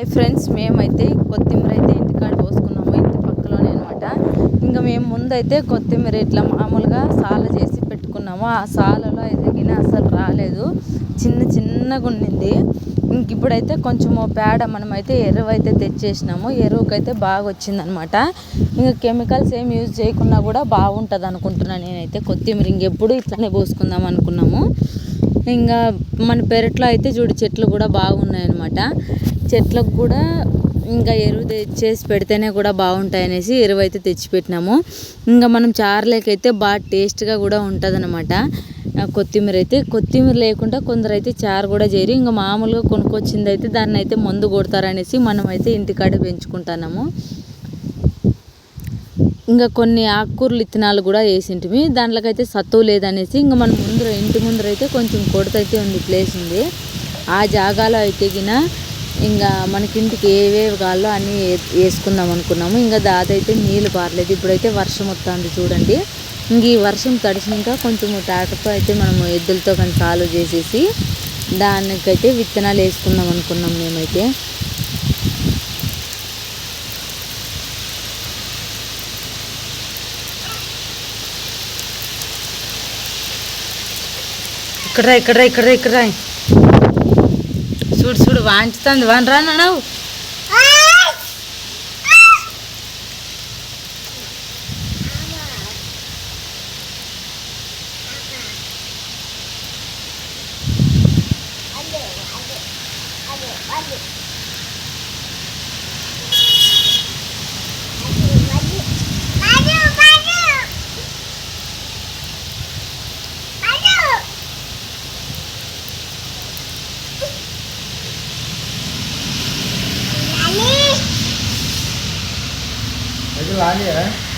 Hi friends మేమైతే కొత్తిమీర అయితే ఇంటికాడ పోసుకున్నాము ఇంటి పక్కలోనే అనమాట ఇంకా మేము ముందైతే కొత్తిమీర ఇట్లా మామూలుగా సాల చేసి పెట్టుకున్నాము. ఆ సాలలో ఎదిగిన అసలు రాలేదు. చిన్న చిన్నగా ఉండింది. ఇంక ఇప్పుడైతే కొంచెము పేడ మనమైతే ఎరువు అయితే తెచ్చేసినాము. ఎరువుకైతే బాగా వచ్చిందనమాట ఇంకా కెమికల్స్ ఏం యూజ్ చేయకుండా కూడా బాగుంటుంది అనుకుంటున్నాను నేనైతే కొత్తిమీర. ఇంకెప్పుడు ఇట్లానే పోసుకుందాం అనుకున్నాము. ఇంకా మన పెరట్లో అయితే చూడు చెట్లు కూడా బాగున్నాయన్నమాట. చెట్లకు కూడా ఇంకా ఎరువు తెచ్చేసి పెడితేనే కూడా బాగుంటాయి అనేసి ఎరువు అయితే తెచ్చిపెట్టినాము. ఇంకా మనం చారులేకైతే బాగా టేస్ట్గా కూడా ఉంటుంది అనమాట కొత్తిమీర అయితే కొత్తిమీర లేకుండా కొందరు అయితే చారు కూడా చేయరు. ఇంకా మామూలుగా కొనుక్కొచ్చింది అయితే దాన్ని అయితే మందు కొడతారనేసి మనం అయితే ఇంటికాడ పెంచుకుంటున్నాము. ఇంకా కొన్ని ఆకుకూరలు ఇత్తనాలు కూడా వేసింటివి దాంట్లోకైతే సత్తువు లేదనేసి ఇంకా మన ముందర ఇంటి ముందర అయితే కొంచెం కొడతైతే ఉంది ప్లేస్ ఉంది. ఆ జాగాలో అయితే గిన ఇంకా మనకి ఇంటికి ఏవేవి కావాలో అన్నీ వేసుకుందాం అనుకున్నాము. ఇంకా దాదైతే నీళ్ళు పారలేదు. ఇప్పుడైతే వర్షం వస్తుంది చూడండి. ఇంక ఈ వర్షం తడిచినాక కొంచెం ట్రాక్టర్తో అయితే మనము ఎద్దులతో కానీ సాల్వ్ చేసేసి దానికైతే విత్తనాలు వేసుకుందాం అనుకున్నాం మేమైతే. ఇక్కడ రా, ఇక్కడ రా, ఇక్కడ రా, ఇక్కడ చూడు చూడు వాంచుతుంది వన్ రానవు Thank you. 哪里？